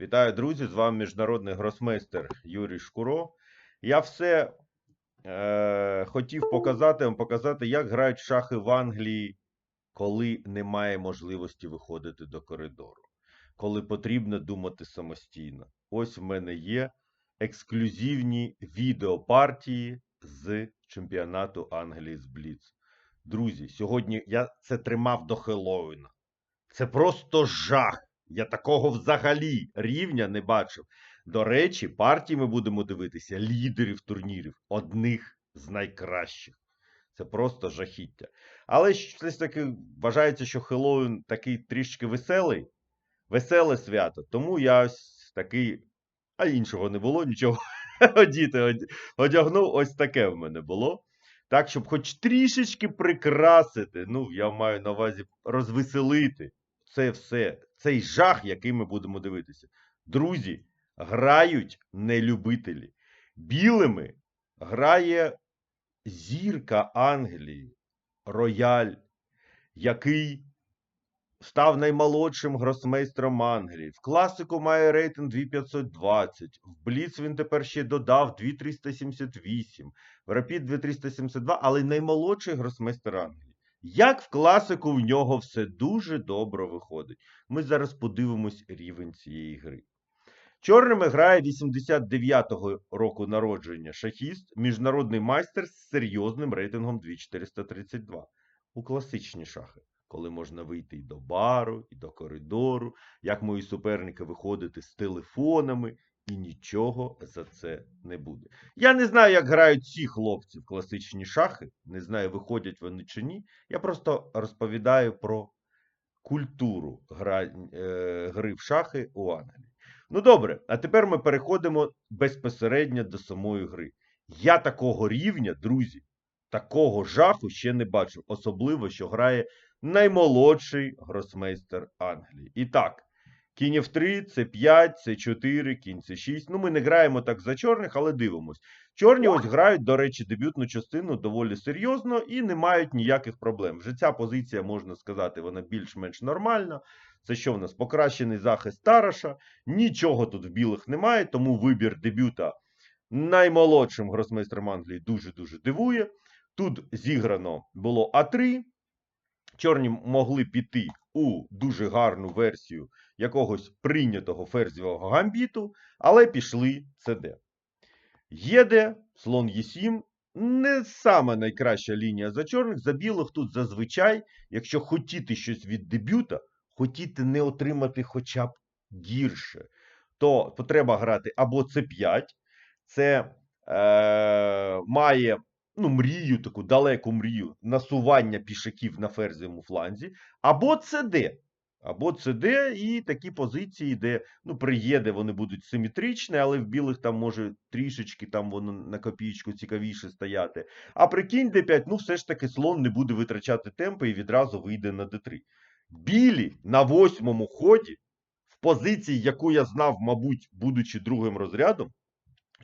Вітаю, друзі! З вами міжнародний гросмейстер Юрій Шкуро. Я все е, хотів показати вам, показати, як грають шахи в Англії, коли немає можливості виходити до коридору, коли потрібно думати самостійно. Ось в мене є ексклюзивні відеопартії з чемпіонату Англії з Бліц. Друзі, сьогодні я це тримав до Хеллоуіна. Це просто жах. Я такого взагалі рівня не бачив. До речі, партії ми будемо дивитися лідерів турнірів, одних з найкращих. Це просто жахіття. Але все ж таки вважається, що Хеллоуін такий трішки веселий, веселе свято. Тому я ось такий, а іншого не було, нічого одіти одягнув. Ось таке в мене було. Так, щоб хоч трішечки прикрасити, ну, я маю на увазі розвеселити це все, цей жах, який ми будемо дивитися. Друзі, грають нелюбителі. Білими грає зірка Англії, рояль, який став наймолодшим гросмейстром Англії. В класику має рейтинг 2520. В Бліц він тепер ще додав 2378. В Рапід 2372, але наймолодший гросмейстер Англії. Як в класику в нього все дуже добре виходить. Ми зараз подивимось рівень цієї гри. Чорними грає 89-го року народження шахіст, міжнародний майстер з серйозним рейтингом 2432. У класичні шахи, коли можна вийти і до бару, і до коридору, як мої суперники виходити з телефонами, і нічого за це не буде. Я не знаю, як грають ці хлопці в класичні шахи, не знаю, виходять вони чи ні. Я просто розповідаю про культуру гра, е, гри в шахи у Англії. Ну добре, а тепер ми переходимо безпосередньо до самої гри. Я такого рівня, друзі, такого жаху ще не бачив, особливо, що грає наймолодший гросмейстер Англії. І так, кінь F3, С5, С4, кінь С6. Ну, ми не граємо так за чорних, але дивимось. Чорні ось грають, до речі, дебютну частину доволі серйозно і не мають ніяких проблем. Вже ця позиція, можна сказати, вона більш-менш нормальна. Це що в нас? Покращений захист Тараша. Нічого тут в білих немає, тому вибір дебюта наймолодшим гросмейстром Англії дуже-дуже дивує. Тут зіграно було А3. Чорні могли піти у дуже гарну версію якогось прийнятого ферзівого гамбіту, але пішли ЦД. Єде, слон Е7 не сама найкраща лінія за чорних. За білих тут зазвичай, якщо хотіти щось від дебюта, хотіти не отримати хоча б гірше, то треба грати або С5, це е, має ну, мрію, таку далеку мрію насування пішаків на ферзовому фланзі, або ЦД. Або ЦД і такі позиції, де ну, приєде, вони будуть симетричні, але в білих там може трішечки там воно на копійку цікавіше стояти. А при кінь d5, ну все ж таки слон не буде витрачати темпи і відразу вийде на d3. Білі на восьмому ході, в позиції, яку я знав, мабуть, будучи другим розрядом,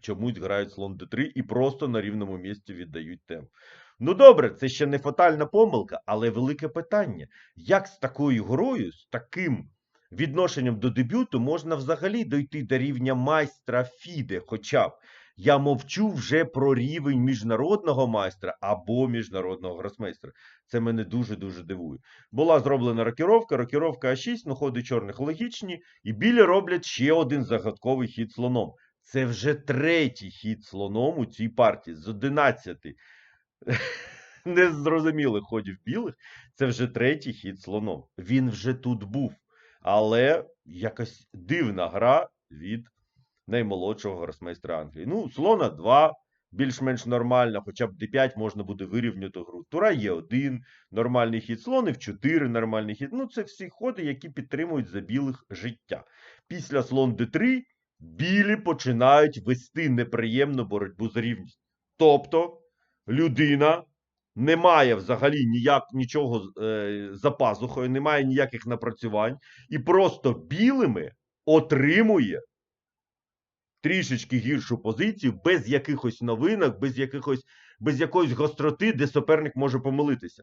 чомусь грають слон d3 і просто на рівному місці віддають темп. Ну добре, це ще не фатальна помилка, але велике питання: як з такою грою, з таким відношенням до дебюту можна взагалі дойти до рівня майстра Фіде? Хоча б я мовчу вже про рівень міжнародного майстра або міжнародного гросмейстра. Це мене дуже-дуже дивує. Була зроблена рокіровка, рокіровка А6, ну ходи чорних логічні, і білі роблять ще один загадковий хід слоном. Це вже третій хід слоном у цій партії з 11 незрозумілих ходів білих. Це вже третій хід слоном. Він вже тут був. Але якась дивна гра від наймолодшого гросмейстра Англії. Ну, слона 2, більш-менш нормально, хоча б d5 можна буде вирівняти гру. Тура є 1 нормальний хід, слон в 4 нормальний хід. Ну, це всі ходи, які підтримують за білих життя. Після слон d3 білі починають вести неприємну боротьбу за рівність. Тобто людина не має взагалі ніяк нічого е, за пазухою, не має ніяких напрацювань, і просто білими отримує трішечки гіршу позицію, без якихось новинок, без якихось без якоїсь гостроти, де суперник може помилитися.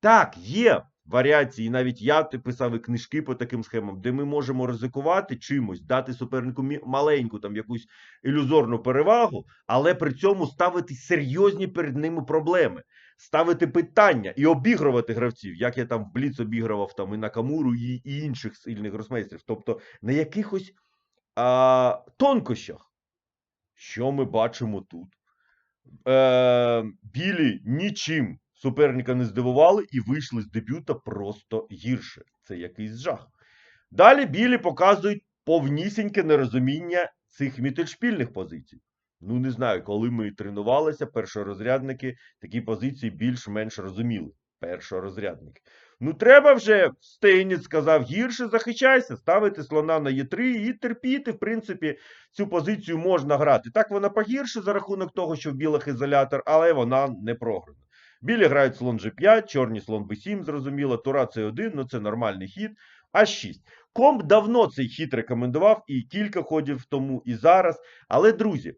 Так, є варіації, навіть я писав і книжки по таким схемам, де ми можемо ризикувати чимось, дати супернику маленьку там якусь ілюзорну перевагу, але при цьому ставити серйозні перед ними проблеми, ставити питання і обігрувати гравців, як я там в Бліц обігрував там і Накамуру, і, і інших сильних гросмейстерів. Тобто на якихось а, тонкощах. Що ми бачимо тут? Е, білі нічим суперника не здивували і вийшли з дебюта просто гірше. Це якийсь жах. Далі білі показують повнісіньке нерозуміння цих мітельшпільних позицій. Ну, не знаю, коли ми тренувалися, першорозрядники такі позиції більш-менш розуміли. Першорозрядники. Ну, треба вже, Стейніц сказав, гірше захищайся, ставити слона на Е3 і терпіти, в принципі, цю позицію можна грати. Так вона погірше за рахунок того, що в білих ізолятор, але вона не програна. Білі грають слон G5, чорні слон B7, зрозуміло, Тура C1, ну це нормальний хід. А6. Комп давно цей хід рекомендував і кілька ходів тому, і зараз. Але, друзі,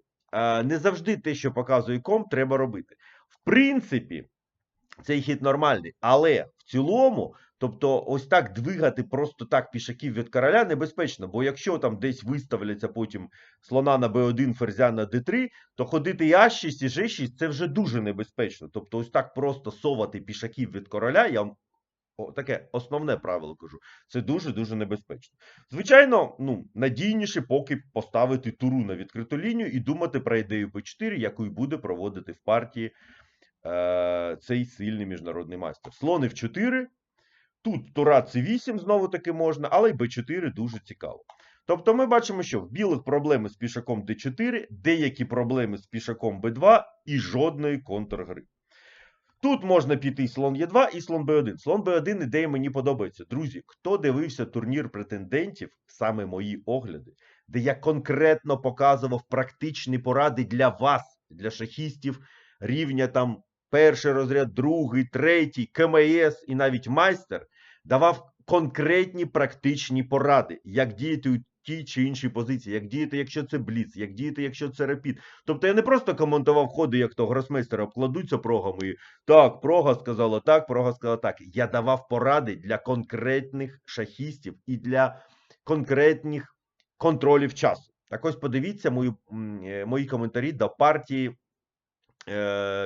не завжди те, що показує комп, треба робити. В принципі, цей хід нормальний, але в цілому, тобто, ось так двигати просто так пішаків від короля небезпечно, бо якщо там десь виставляться потім слона на b1, ферзя на d3, то ходити і а6, і g6 це вже дуже небезпечно. Тобто, ось так просто совати пішаків від короля, я вам таке основне правило кажу, це дуже-дуже небезпечно. Звичайно, ну, надійніше поки поставити туру на відкриту лінію і думати про ідею b4, яку й буде проводити в партії е, цей сильний міжнародний майстер. Слон в 4 тут тура c8 знову таки можна, але й b4 дуже цікаво. Тобто ми бачимо, що в білих проблеми з пішаком d4, деякі проблеми з пішаком b2 і жодної контргри. Тут можна піти слон Е2 і слон Б1. Слон Б1 ідея мені подобається. Друзі, хто дивився турнір претендентів, саме мої огляди, де я конкретно показував практичні поради для вас, для шахістів рівня там перший розряд, другий, третій, КМС і навіть майстер, давав конкретні практичні поради, як діяти у тій чи іншій позиції, як діяти, якщо це бліц, як діяти, якщо це репіт. Тобто я не просто коментував ходи, як то гросмейстери обкладуться прогами. і Так, прога сказала так, прога сказала так. Я давав поради для конкретних шахістів і для конкретних контролів часу. Так ось подивіться мої, е, мої коментарі до партії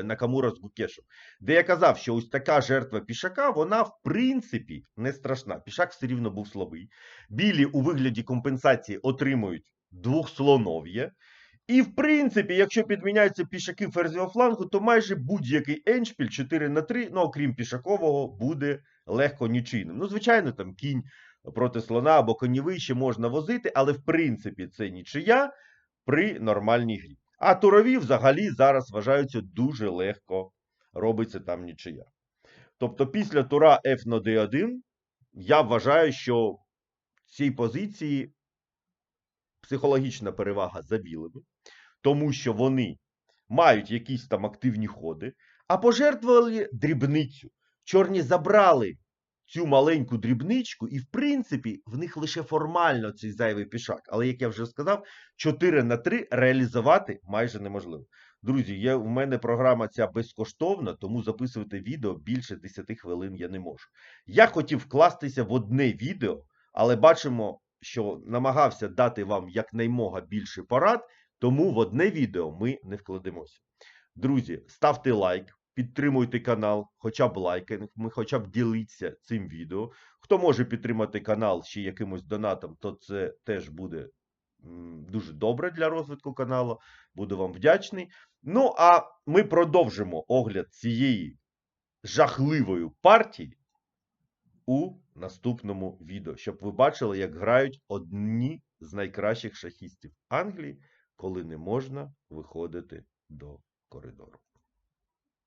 Накамура з Гукешем, де я казав, що ось така жертва пішака, вона в принципі не страшна. Пішак все рівно був слабий. Білі у вигляді компенсації отримують двохслонов'я. І, в принципі, якщо підміняються пішаки ферзівого флангу, то майже будь-який еншпіль 4 на 3, ну окрім пішакового, буде легко нічийним. Ну, звичайно, там кінь проти слона або конєвий ще можна возити, але в принципі це нічия при нормальній грі. А турові взагалі зараз вважаються дуже легко робиться там нічия. Тобто після тура F на D1 я вважаю, що в цій позиції психологічна перевага за білими, тому що вони мають якісь там активні ходи, а пожертвували дрібницю. Чорні забрали цю маленьку дрібничку, і, в принципі, в них лише формально цей зайвий пішак. Але, як я вже сказав, 4 на 3 реалізувати майже неможливо. Друзі, є, у мене програма ця безкоштовна, тому записувати відео більше 10 хвилин я не можу. Я хотів вкластися в одне відео, але бачимо, що намагався дати вам якнаймога більше порад, тому в одне відео ми не вкладемося. Друзі, ставте лайк. Підтримуйте канал, хоча б лайками, хоча б діліться цим відео. Хто може підтримати канал ще якимось донатом, то це теж буде дуже добре для розвитку каналу. Буду вам вдячний. Ну, а ми продовжимо огляд цієї жахливої партії у наступному відео, щоб ви бачили, як грають одні з найкращих шахістів Англії, коли не можна виходити до коридору.